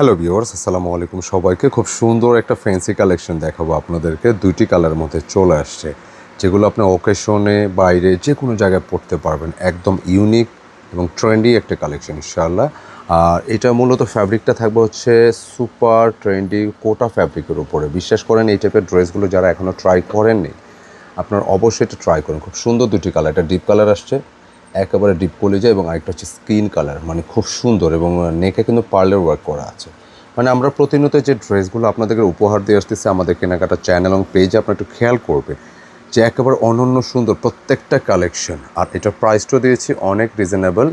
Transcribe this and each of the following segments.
Hello viewers আসসালামু আলাইকুম সবাইকে খুব সুন্দর একটা ফ্যান্সি কালেকশন দেখাবো আপনাদেরকে। দুইটি কালার মধ্যে চলে আসছে, যেগুলো আপনি ওকেশনে বাইরে যে কোনো জায়গায় পড়তে পারবেন। একদম ইউনিক এবং ট্রেন্ডি একটা কালেকশন ইনশাআল্লাহ। আর এটা মূলত ফ্যাব্রিকটা থাকবে হচ্ছে সুপার ট্রেন্ডি কোটা ফ্যাব্রিকের উপরে। বিশ্বাস করেন, এই টাইপের ড্রেসগুলো যারা এখনও ট্রাই করেননি, আপনার অবশ্যই এটা ট্রাই করুন। খুব সুন্দর দুটি কালার এটা ডিপ কালার আসছে। একেবারে ডিপ কলিজা এবং আরেকটা হচ্ছে স্কিন কালার মানে খুব সুন্দর এবং নেকে কিন্তু পার্লের ওয়ার্ক করা আছে। মানে আমরা প্রতিনিয়ত যে ড্রেসগুলো আপনাদেরকে উপহার দিয়ে আসতেছে, আমাদের কেনাকাটা চ্যানেল এবং পেজে আপনারা একটু খেয়াল করবেন যে একেবারে অনন্য সুন্দর প্রত্যেকটা কালেকশন আর এটা প্রাইসটাও দিয়েছি অনেক রিজনেবল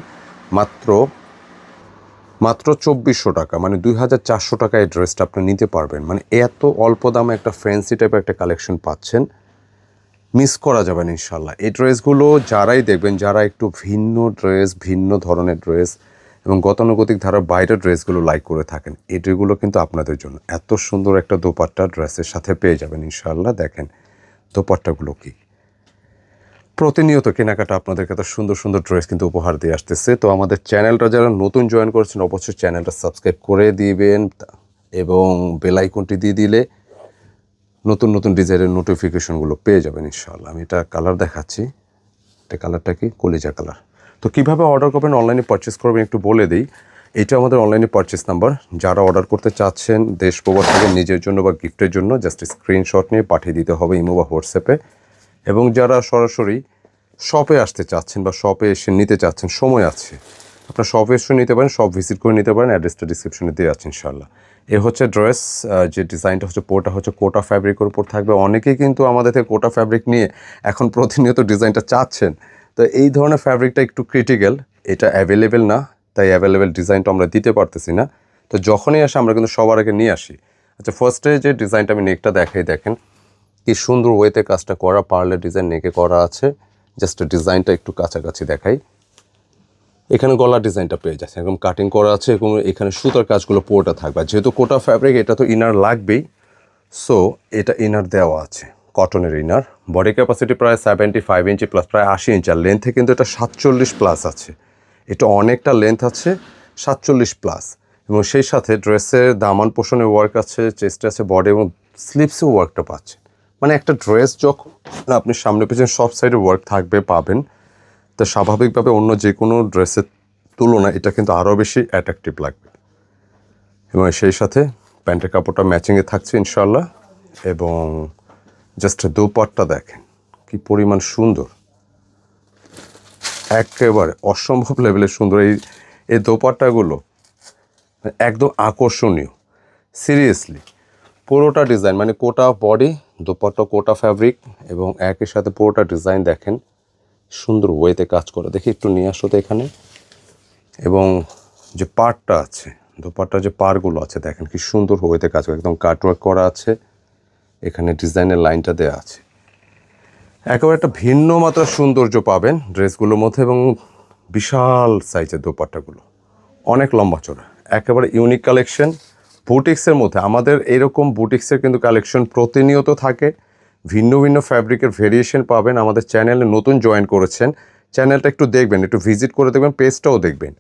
মাত্র মাত্র চব্বিশশো টাকা মানে দুই হাজার চারশো টাকা এই ড্রেসটা আপনি নিতে পারবেন। মানে এত অল্প দামে একটা ফ্যান্সি টাইপের একটা কালেকশন পাচ্ছেন। মিস করা যাবে না ইনশাল্লাহ এই ড্রেসগুলো যারাই দেখবেন, যারা একটু ভিন্ন ড্রেস, ভিন্ন ধরনের ড্রেস এবং গতানুগতিক ধারার বাইরের ড্রেসগুলো লাইক করে থাকেন, এই ড্রেসগুলো কিন্তু আপনাদের জন্য। এত সুন্দর একটা দোপাট্টা ড্রেসের সাথে পেয়ে যাবেন ইনশাল্লাহ দেখেন দোপাট্টাগুলো কি। প্রতিনিয়ত কেনাকাটা আপনাদেরকে এত সুন্দর সুন্দর ড্রেস কিন্তু উপহার দিয়ে আসতেছে। তো আমাদের চ্যানেলটা যারা নতুন জয়েন করেছেন, অবশ্যই চ্যানেলটা সাবস্ক্রাইব করে দিবেন এবং বেলাইকনটি দিয়ে দিলে নতুন নতুন ডিজাইনের নোটিফিকেশনগুলো পেয়ে যাবেন ইনশাআল্লাহ। আমি এটা কালার দেখাচ্ছি। এটা কালারটা কি? কলিজা কালার তো কীভাবে অর্ডার করবেন? অনলাইনে পারচেস করবেন, একটু বলে দিই। এটা আমাদের অনলাইনে পারচেস নাম্বার যারা অর্ডার করতে চাচ্ছেন দেশ প্রবাস থেকে নিজের জন্য বা গিফটের জন্য জাস্ট স্ক্রিনশট নিয়ে পাঠিয়ে দিতে হবে ইমো বা হোয়াটসঅ্যাপে। এবং যারা সরাসরি শপে আসতে চাচ্ছেন বা শপে এসে নিতে চাচ্ছেন, সময় আছে। আপনার শপে এসে নিতে পারেন শপ ভিজিট করে নিতে পারেন অ্যাড্রেসটা ডিসক্রিপশনে দিয়ে আছে ইনশাল্লাহ এ হচ্ছে ড্রেস যে ডিজাইনটা হচ্ছে পোটা হচ্ছে কোটা ফ্যাব্রিকের উপর থাকবে। অনেকেই কিন্তু আমাদের থেকে কোটা ফ্যাব্রিক নিয়ে এখন প্রতিনিয়ত ডিজাইনটা চাচ্ছেন। তো এই ধরনের ফ্যাব্রিকটা একটু ক্রিটিক্যাল এটা অ্যাভেলেবেল না, তাই অ্যাভেলেবেল ডিজাইনটা আমরা দিতে পারতেছি না। তো যখনই আসে, আমরা কিন্তু সবার আগে নিয়ে আসি। আচ্ছা ফার্স্টে যে ডিজাইনটা আমি নেকটা দেখাই, দেখেন। কি সুন্দর ওয়েতে কাজটা করা পার্লের ডিজাইন নেকে করা আছে। জাস্ট ডিজাইনটা একটু কাছাকাছি দেখাই। এখানে গলার ডিজাইনটা পেয়ে যাচ্ছে। একদম কাটিং করা আছে, এবং এখানে সুতার কাজগুলো পুরোটা থাকবে। যেহেতু কোটা ফ্যাব্রিক এটা তো ইনার লাগবেই। সো এটা ইনার দেওয়া আছে কটনের ইনার বডি ক্যাপাসিটি প্রায় সেভেন্টি ফাইভ ইঞ্চি প্লাস প্রায় আশি ইঞ্চি আর লেন্থে কিন্তু এটা সাতচল্লিশ প্লাস আছে। এটা অনেকটা লেন্থ আছে, সাতচল্লিশ প্লাস এবং সেই সাথে ড্রেসের দামান পোষণের ওয়ার্ক আছে চেস্টে আছে বডি এবং স্লিপসেও ওয়ার্কটা পাচ্ছে মানে একটা ড্রেস যখন আপনি সামনে পেছনে সব সাইডে ওয়ার্ক থাকবে, পাবেন। তো স্বাভাবিকভাবে অন্য যে কোনো ড্রেসের তুলনায় এটা কিন্তু আরও বেশি অ্যাট্রাকটিভ লাগবে। এবং সেই সাথে প্যান্টের কাপড়টা ম্যাচিংয়ে থাকছে ইনশাল্লাহ এবং জাস্ট দোপাট্টা দেখেন, কি পরিমাণ সুন্দর। একেবারে অসম্ভব লেভেলের সুন্দর। এই এই দোপাট্টাগুলো একদম আকর্ষণীয়। সিরিয়াসলি পুরোটা ডিজাইন মানে কোটা বডি দোপাট্টা কোটা ফ্যাব্রিক এবং একই সাথে পুরোটা ডিজাইন দেখেন। সুন্দর ওয়েতে কাজ করে। দেখি একটু নিয়ে আসো তো এখানে। এবং যে পার্টটা আছে দোপাট্টার যে পারগুলো আছে, দেখেন কি সুন্দর ওয়েতে কাজ করে, একদম কাটওয়ার্ক করা আছে। এখানে ডিজাইনের লাইনটা দেওয়া আছে। একেবারে একটা ভিন্ন মাত্রার সৌন্দর্য পাবেন ড্রেসগুলোর মধ্যে এবং বিশাল সাইজের দোপাট্টাগুলো। অনেক লম্বা চড়া একেবারে ইউনিক কালেকশন। বুটিক্সের মধ্যে আমাদের এরকম বুটিক্সের কিন্তু কালেকশন প্রতিনিয়ত থাকে। ভিন্ন ভিন্ন ফ্যাব্রিকের ভেরিয়েশন পাবেন। আমাদের চ্যানেলে নতুন জয়েন করেছেন। চ্যানেলটা একটু দেখবেন, একটু ভিজিট করে দেখবেন পেজটাও দেখবেন।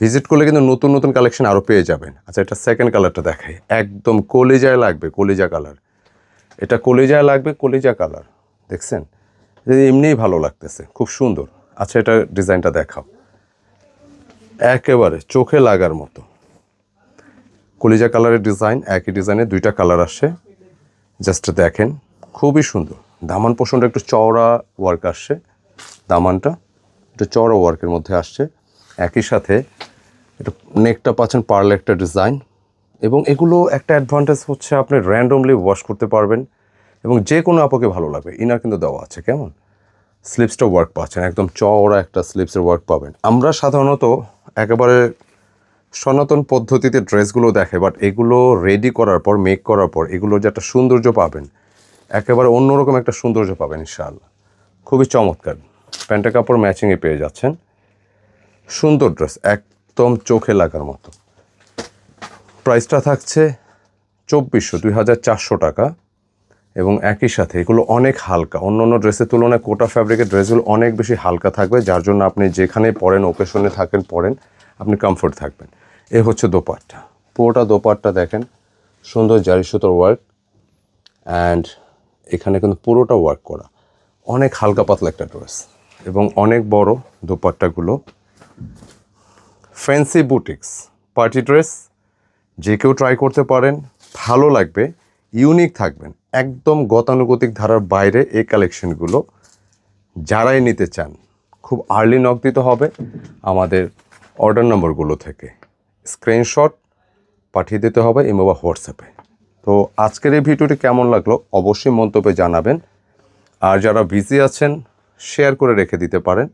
ভিজিট করলে কিন্তু নতুন নতুন কালেকশন আরও পেয়ে যাবেন। আচ্ছা এটা সেকেন্ড কালারটা দেখাই। একদম কলিজায় লাগবে, কলিজা কালার এটা কলিজায় লাগবে, কলিজা কালার দেখছেন? এমনিই ভালো লাগতেছে, খুব সুন্দর। আচ্ছা এটা ডিজাইনটা দেখাও। একেবারে চোখে লাগার মতো। কলিজা কালারের ডিজাইন একই ডিজাইনে দুইটা কালার আসে। জাস্ট দেখেন। খুবই সুন্দর। দামান পোষণটা একটু চওড়া ওয়ার্ক আসছে। দামানটা একটু চওড়া ওয়ার্কের মধ্যে আসছে। একই সাথে এটা নেকটা পাচ্ছেন পার্ল একটা ডিজাইন এবং এগুলো একটা অ্যাডভান্টেজ হচ্ছে আপনি র্যান্ডমলি ওয়াশ করতে পারবেন এবং যে কোনো আপাকে ভালো লাগবে। ইনার কিন্তু দেওয়া আছে, কেমন? স্লিপসটা ওয়ার্ক পাচ্ছেন, একদম চওড়া একটা স্লিপসের ওয়ার্ক পাবেন। আমরা সাধারণত একেবারে সনাতন পদ্ধতিতে ড্রেসগুলো দেখে বাট এগুলো রেডি করার পর মেক করার পর, এগুলোর যে একটা সৌন্দর্য পাবেন একেবারে অন্যরকম একটা সৌন্দর্য পাবেন, ইনশাআল্লাহ। খুবই চমৎকার। প্যান্টের কাপড় ম্যাচিংয়ে পেয়ে যাচ্ছেন। সুন্দর ড্রেস, একদম চোখে লাগার মতো। প্রাইসটা থাকছে চব্বিশশো, দুই হাজার চারশো টাকা। এবং একই সাথে এগুলো অনেক হালকা। অন্য অন্য ড্রেসের তুলনায় কোটা ফ্যাব্রিকের ড্রেসগুলো অনেক বেশি হালকা থাকবে, যার জন্য আপনি যেখানে পরেন ওকেশনে থাকেন, পরেন, আপনি কমফোর্ট থাকবেন। এ হচ্ছে দোপাট্টা। পুরোটা দোপাট্টা দেখেন। সুন্দর জারি সুতোর ওয়ার্ক অ্যান্ড এখানে কিন্তু পুরোটা ওয়ার্ক করা। অনেক হালকা পাতলা একটা ড্রেস এবং অনেক বড় দোপাট্টাগুলো। ফ্যান্সি বুটিক্স পার্টি ড্রেস যে কেউ ট্রাই করতে পারেন, ভালো লাগবে ইউনিক থাকবেন। একদম গতানুগতিক ধারার বাইরে এই কালেকশনগুলো যারাই নিতে চান, খুব আর্লি নক দিতে হবে আমাদের অর্ডার নম্বরগুলো থেকে। স্ক্রিনশট পাঠিয়ে দিতে হবে ইমো বা হোয়াটসঅ্যাপে। তো আজকের এই ভিডিওটি কেমন লাগল অবশ্যই মন্তব্যে জানাবেন। আর যারা বিজি আছেন শেয়ার করে রেখে দিতে পারেন।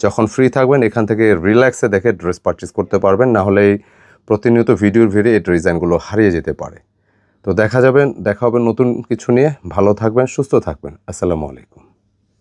যখন ফ্রি থাকবেন, এখান থেকে রিল্যাক্সে দেখে ড্রেস পারচেস করতে পারবেন। না হলে এই প্রতিনিয়ত ভিডিওর ভিড়ে এই ডিজাইনগুলো হারিয়ে যেতে পারে। তো দেখা যাবেন দেখা হবে নতুন কিছু নিয়ে। ভালো থাকবেন, সুস্থ থাকবেন। আসসালামু আলাইকুম।